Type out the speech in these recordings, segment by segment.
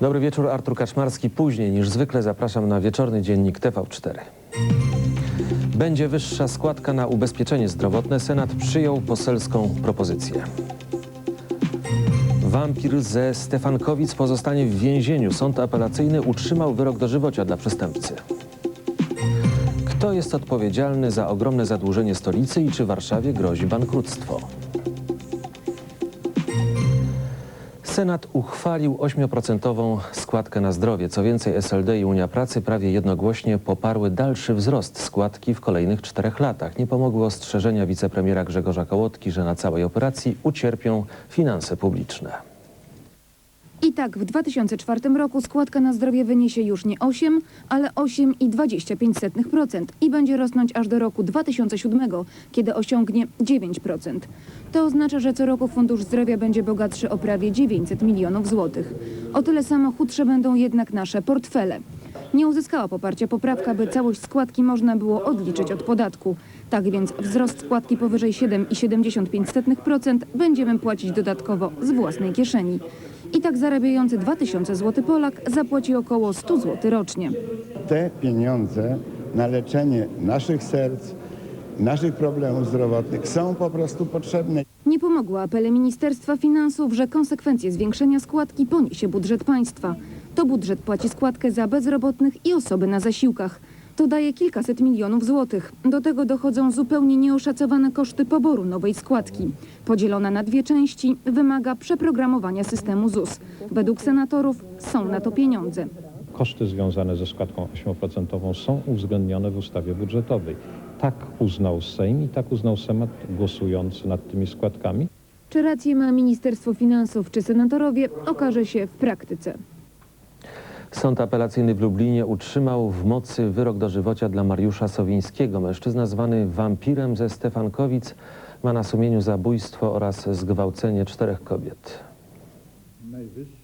Dobry wieczór, Artur Kaczmarski. Później niż zwykle zapraszam na wieczorny dziennik TV4. Będzie wyższa składka na ubezpieczenie zdrowotne. Senat przyjął poselską propozycję. Wampir ze Stefankowic pozostanie w więzieniu. Sąd apelacyjny utrzymał wyrok dożywocia dla przestępcy. Kto jest odpowiedzialny za ogromne zadłużenie stolicy i czy Warszawie grozi bankructwo? Senat uchwalił 8% składkę na zdrowie. Co więcej, SLD i Unia Pracy prawie jednogłośnie poparły dalszy wzrost składki w kolejnych czterech latach. Nie pomogły ostrzeżenia wicepremiera Grzegorza Kołotki, że na całej operacji ucierpią finanse publiczne. I tak w 2004 roku składka na zdrowie wyniesie już nie 8, ale 8,25% i będzie rosnąć aż do roku 2007, kiedy osiągnie 9%. To oznacza, że co roku Fundusz Zdrowia będzie bogatszy o prawie 900 milionów złotych. O tyle samo chudsze będą jednak nasze portfele. Nie uzyskała poparcia poprawka, by całość składki można było odliczyć od podatku. Tak więc wzrost składki powyżej 7,75% będziemy płacić dodatkowo z własnej kieszeni. I tak zarabiający 2000 zł Polak zapłaci około 100 zł rocznie. te pieniądze na leczenie naszych serc, naszych problemów zdrowotnych są po prostu potrzebne. Nie pomogły apele Ministerstwa Finansów, że konsekwencje zwiększenia składki poniesie budżet państwa. To budżet płaci składkę za bezrobotnych i osoby na zasiłkach. To daje kilkaset milionów złotych. Do tego dochodzą zupełnie nieoszacowane koszty poboru nowej składki. Podzielona na dwie części wymaga przeprogramowania systemu ZUS. Według senatorów są na to pieniądze. Koszty związane ze składką 8% są uwzględnione w ustawie budżetowej. Tak uznał Sejm i tak uznał Senat głosując nad tymi składkami. Czy rację ma Ministerstwo Finansów czy senatorowie, okaże się w praktyce. Sąd apelacyjny w Lublinie utrzymał w mocy wyrok dożywocia dla Mariusza Sowińskiego. Mężczyzna zwany wampirem ze Stefankowic ma na sumieniu zabójstwo oraz zgwałcenie czterech kobiet.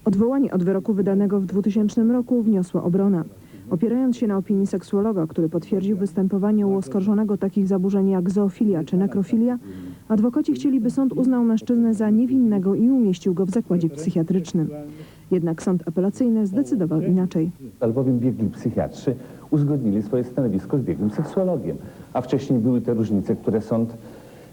Odwołanie od wyroku wydanego w 2000 roku wniosła obrona. Opierając się na opinii seksuologa, który potwierdził występowanie u oskarżonego takich zaburzeń jak zoofilia czy nekrofilia, adwokaci chcieli, by sąd uznał mężczyznę za niewinnego i umieścił go w zakładzie psychiatrycznym. Jednak sąd apelacyjny zdecydował inaczej. albowiem biegli psychiatrzy uzgodnili swoje stanowisko z biegłym seksuologiem. A wcześniej były te różnice, które Sąd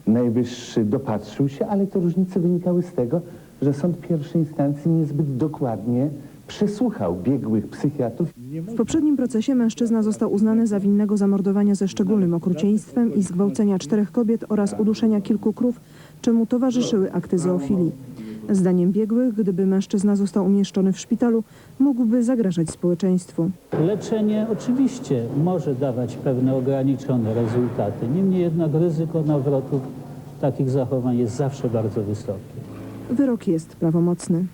Najwyższy dopatrzył się, ale te różnice wynikały z tego, że sąd pierwszej instancji niezbyt dokładnie przesłuchał biegłych psychiatrów. W poprzednim procesie mężczyzna został uznany za winnego zamordowania ze szczególnym okrucieństwem i zgwałcenia czterech kobiet oraz uduszenia kilku krów, czemu towarzyszyły akty zoofilii. Zdaniem biegłych, gdyby mężczyzna został umieszczony w szpitalu, mógłby zagrażać społeczeństwu. Leczenie oczywiście może dawać pewne ograniczone rezultaty, niemniej jednak ryzyko nawrotu takich zachowań jest zawsze bardzo wysokie. Wyrok jest prawomocny.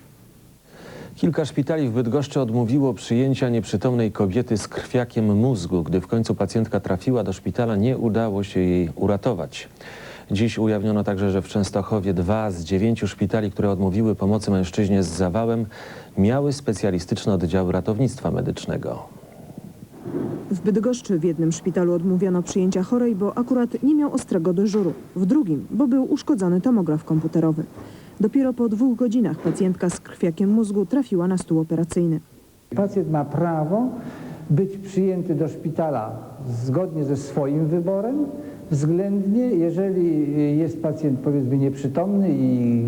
Kilka szpitali w Bydgoszczy odmówiło przyjęcia nieprzytomnej kobiety z krwiakiem mózgu. Gdy w końcu pacjentka trafiła do szpitala, nie udało się jej uratować. Dziś ujawniono także, że w Częstochowie dwa z dziewięciu szpitali, które odmówiły pomocy mężczyźnie z zawałem, miały specjalistyczne oddziały ratownictwa medycznego. W Bydgoszczy w jednym szpitalu odmówiono przyjęcia chorej, bo akurat nie miał ostrego dyżuru. W drugim, bo był uszkodzony tomograf komputerowy. Dopiero po dwóch godzinach pacjentka z krwiakiem mózgu trafiła na stół operacyjny. Pacjent ma prawo być przyjęty do szpitala zgodnie ze swoim wyborem, względnie jeżeli jest pacjent powiedzmy nieprzytomny i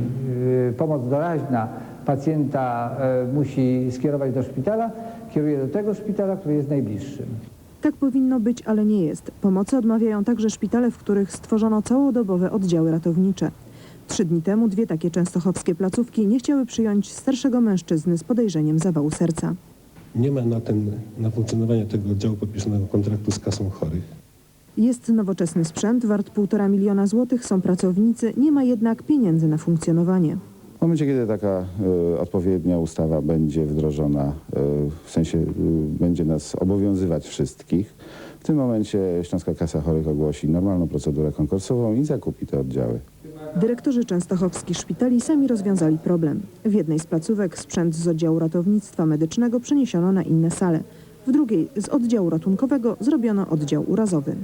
y, pomoc doraźna pacjenta y, musi skierować do szpitala, kieruje do tego szpitala, który jest najbliższym. Tak powinno być, ale nie jest. Pomocy odmawiają także szpitale, w których stworzono całodobowe oddziały ratownicze. Trzy dni temu dwie takie częstochowskie placówki nie chciały przyjąć starszego mężczyzny z podejrzeniem zawału serca. Nie ma na, ten, na funkcjonowanie tego oddziału podpisanego kontraktu z kasą chorych. Jest nowoczesny sprzęt, wart 1,5 miliona złotych, są pracownicy, nie ma jednak pieniędzy na funkcjonowanie. W momencie, kiedy taka e, odpowiednia ustawa będzie wdrożona, e, w sensie e, będzie nas obowiązywać wszystkich, w tym momencie Śląska Kasa Chorych ogłosi normalną procedurę konkursową i zakupi te oddziały. Dyrektorzy częstochowskich szpitali sami rozwiązali problem. W jednej z placówek sprzęt z oddziału ratownictwa medycznego przeniesiono na inne sale. W drugiej z oddziału ratunkowego zrobiono oddział urazowy.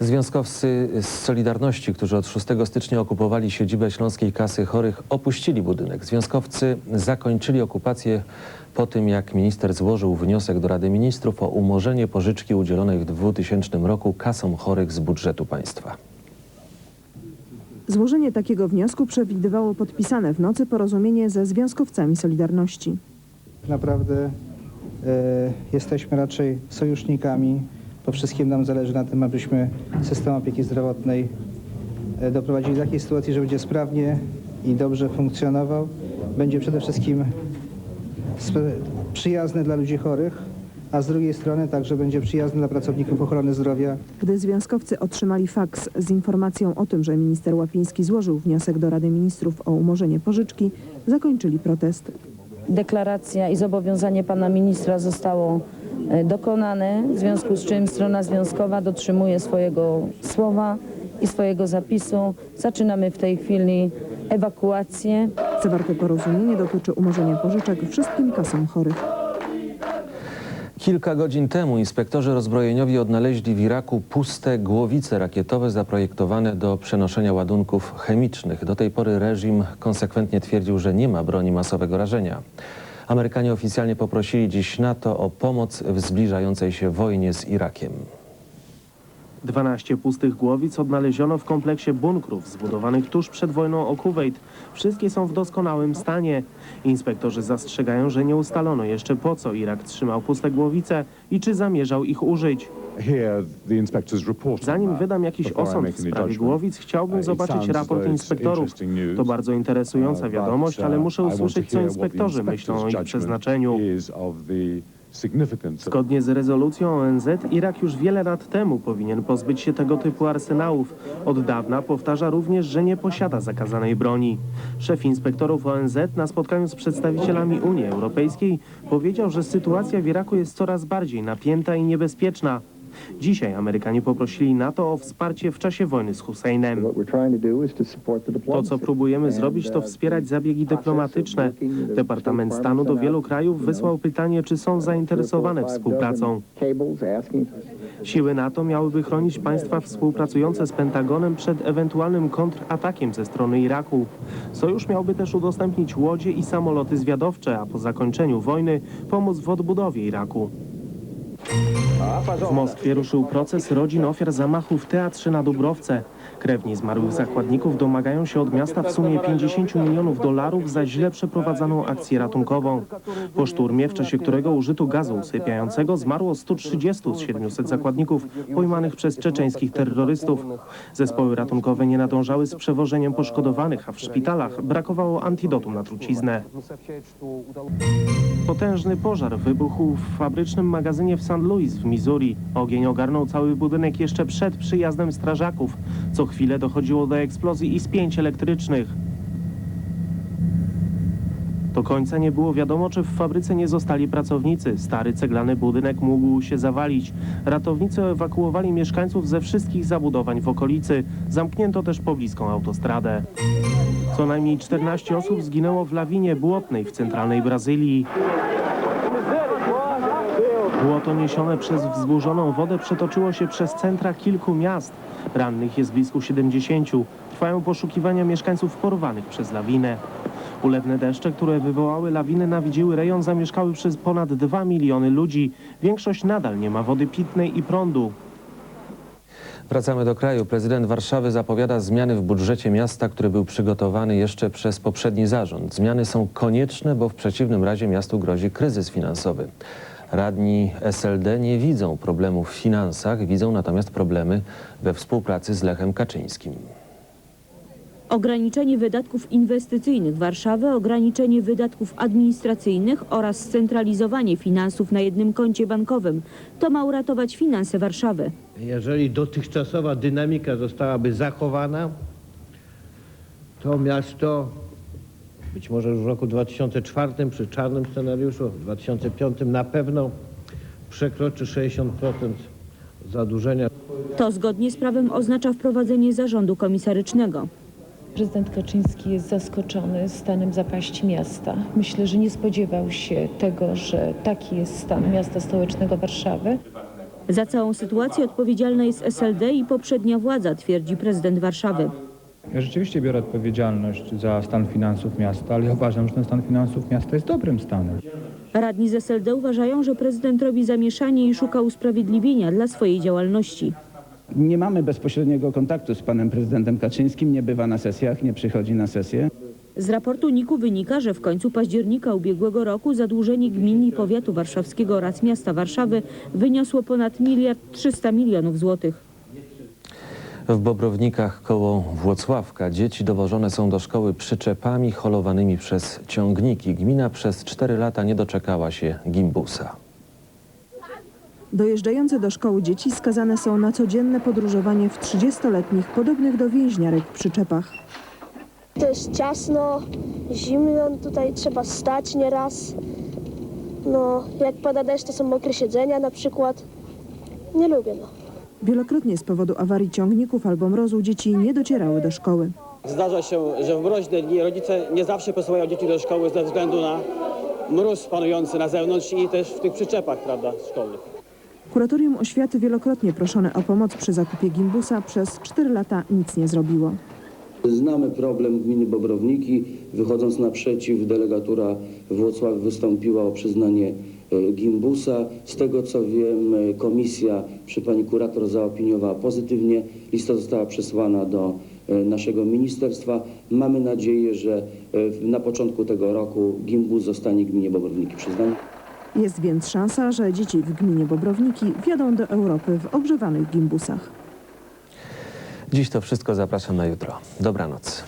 Związkowcy z Solidarności, którzy od 6 stycznia okupowali siedzibę Śląskiej Kasy Chorych, opuścili budynek. Związkowcy zakończyli okupację po tym, jak minister złożył wniosek do Rady Ministrów o umorzenie pożyczki udzielonej w 2000 roku kasom chorych z budżetu państwa. Złożenie takiego wniosku przewidywało podpisane w nocy porozumienie ze związkowcami Solidarności. Naprawdę e, jesteśmy raczej sojusznikami, bo wszystkim nam zależy na tym, abyśmy system opieki zdrowotnej e, doprowadzili do takiej sytuacji, że będzie sprawnie i dobrze funkcjonował. Będzie przede wszystkim przyjazny dla ludzi chorych, a z drugiej strony także będzie przyjazny dla pracowników ochrony zdrowia. Gdy związkowcy otrzymali faks z informacją o tym, że minister Łapiński złożył wniosek do Rady Ministrów o umorzenie pożyczki, zakończyli protest. Deklaracja i zobowiązanie pana ministra zostało dokonane, w związku z czym strona związkowa dotrzymuje swojego słowa i swojego zapisu. Zaczynamy w tej chwili ewakuację. Zawarte porozumienie dotyczy umorzenia pożyczek wszystkim kasom chorych. Kilka godzin temu inspektorzy rozbrojeniowi odnaleźli w Iraku puste głowice rakietowe zaprojektowane do przenoszenia ładunków chemicznych. Do tej pory reżim konsekwentnie twierdził, że nie ma broni masowego rażenia. Amerykanie oficjalnie poprosili dziś NATO o pomoc w zbliżającej się wojnie z Irakiem. 12 pustych głowic odnaleziono w kompleksie bunkrów zbudowanych tuż przed wojną o Kuwejt. Wszystkie są w doskonałym stanie. Inspektorzy zastrzegają, że nie ustalono jeszcze po co Irak trzymał puste głowice i czy zamierzał ich użyć. Zanim wydam jakiś osąd w sprawie głowic, chciałbym zobaczyć raport inspektorów. To bardzo interesująca wiadomość, ale muszę usłyszeć, co inspektorzy myślą o ich przeznaczeniu. Zgodnie z rezolucją ONZ, Irak już wiele lat temu powinien pozbyć się tego typu arsenałów. Od dawna powtarza również, że nie posiada zakazanej broni. Szef inspektorów ONZ na spotkaniu z przedstawicielami Unii Europejskiej powiedział, że sytuacja w Iraku jest coraz bardziej napięta i niebezpieczna. Dzisiaj Amerykanie poprosili NATO o wsparcie w czasie wojny z Husseinem. To, co próbujemy zrobić, to wspierać zabiegi dyplomatyczne. Departament Stanu do wielu krajów wysłał pytanie, czy są zainteresowane współpracą. Siły NATO miałyby chronić państwa współpracujące z Pentagonem przed ewentualnym kontratakiem ze strony Iraku. Sojusz miałby też udostępnić łodzie i samoloty zwiadowcze, a po zakończeniu wojny pomóc w odbudowie Iraku. W Moskwie ruszył proces rodzin ofiar zamachu w teatrze na Dubrowce. Krewni zmarłych zakładników domagają się od miasta w sumie 50 milionów dolarów za źle przeprowadzaną akcję ratunkową. Po szturmie, w czasie którego użyto gazu usypiającego, zmarło 130 z 700 zakładników pojmanych przez czeczeńskich terrorystów. Zespoły ratunkowe nie nadążały z przewożeniem poszkodowanych, a w szpitalach brakowało antidotum na truciznę. Potężny pożar wybuchł w fabrycznym magazynie w St. Louis w Missouri. Ogień ogarnął cały budynek jeszcze przed przyjazdem strażaków. Co chwilę dochodziło do eksplozji i spięć elektrycznych. Do końca nie było wiadomo, czy w fabryce nie zostali pracownicy. Stary ceglany budynek mógł się zawalić. Ratownicy ewakuowali mieszkańców ze wszystkich zabudowań w okolicy. Zamknięto też pobliską autostradę. Co najmniej 14 osób zginęło w lawinie błotnej w centralnej Brazylii. Błoto niesione przez wzburzoną wodę przetoczyło się przez centra kilku miast. Rannych jest blisko 70. Trwają poszukiwania mieszkańców porwanych przez lawinę. Ulewne deszcze, które wywołały lawiny, nawiedziły rejon zamieszkały przez ponad 2 miliony ludzi. Większość nadal nie ma wody pitnej i prądu. Wracamy do kraju. Prezydent Warszawy zapowiada zmiany w budżecie miasta, który był przygotowany jeszcze przez poprzedni zarząd. Zmiany są konieczne, bo w przeciwnym razie miastu grozi kryzys finansowy. Radni SLD nie widzą problemów w finansach, widzą natomiast problemy we współpracy z Lechem Kaczyńskim. Ograniczenie wydatków inwestycyjnych Warszawy, ograniczenie wydatków administracyjnych oraz scentralizowanie finansów na jednym koncie bankowym. To ma uratować finanse Warszawy. Jeżeli dotychczasowa dynamika zostałaby zachowana, to miasto być może już w roku 2004 przy czarnym scenariuszu, w 2005 na pewno przekroczy 60% zadłużenia. To zgodnie z prawem oznacza wprowadzenie zarządu komisarycznego. Prezydent Kaczyński jest zaskoczony stanem zapaści miasta. Myślę, że nie spodziewał się tego, że taki jest stan miasta stołecznego Warszawy. Za całą sytuację odpowiedzialna jest SLD i poprzednia władza, twierdzi prezydent Warszawy. Ja rzeczywiście biorę odpowiedzialność za stan finansów miasta, ale ja uważam, że ten stan finansów miasta jest dobrym stanem. Radni z SLD uważają, że prezydent robi zamieszanie i szuka usprawiedliwienia dla swojej działalności. Nie mamy bezpośredniego kontaktu z panem prezydentem Kaczyńskim, nie bywa na sesjach, nie przychodzi na sesję. Z raportu NIK-u wynika, że w końcu października ubiegłego roku zadłużenie gmin i powiatu warszawskiego oraz miasta Warszawy wyniosło ponad miliard 300 milionów złotych. W Bobrownikach koło Włocławka dzieci dowożone są do szkoły przyczepami holowanymi przez ciągniki. Gmina przez 4 lata nie doczekała się gimbusa. Dojeżdżające do szkoły dzieci skazane są na codzienne podróżowanie w 30-letnich, podobnych do więźniarek przyczepach. To jest ciasno, zimno, tutaj trzeba stać nieraz. No, jak pada deszcz, to są mokre siedzenia na przykład. Nie lubię, no. Wielokrotnie z powodu awarii ciągników albo mrozu dzieci nie docierały do szkoły. Zdarza się, że w mroźne dni rodzice nie zawsze posyłają dzieci do szkoły ze względu na mróz panujący na zewnątrz i też w tych przyczepach, prawda, szkolnych. Kuratorium Oświaty wielokrotnie proszone o pomoc przy zakupie gimbusa przez 4 lata nic nie zrobiło. Znamy problem gminy Bobrowniki. Wychodząc naprzeciw, delegatura Włocław wystąpiła o przyznanie gimbusa. Z tego co wiem, e, komisja przy pani kurator zaopiniowała pozytywnie. Lista została przesłana do e, naszego ministerstwa. Mamy nadzieję, że e, na początku tego roku gimbus zostanie gminie Bobrowniki przyznany. Jest więc szansa, że dzieci w gminie Bobrowniki wjadą do Europy w ogrzewanych gimbusach. Dziś to wszystko, zapraszam na jutro. Dobranoc.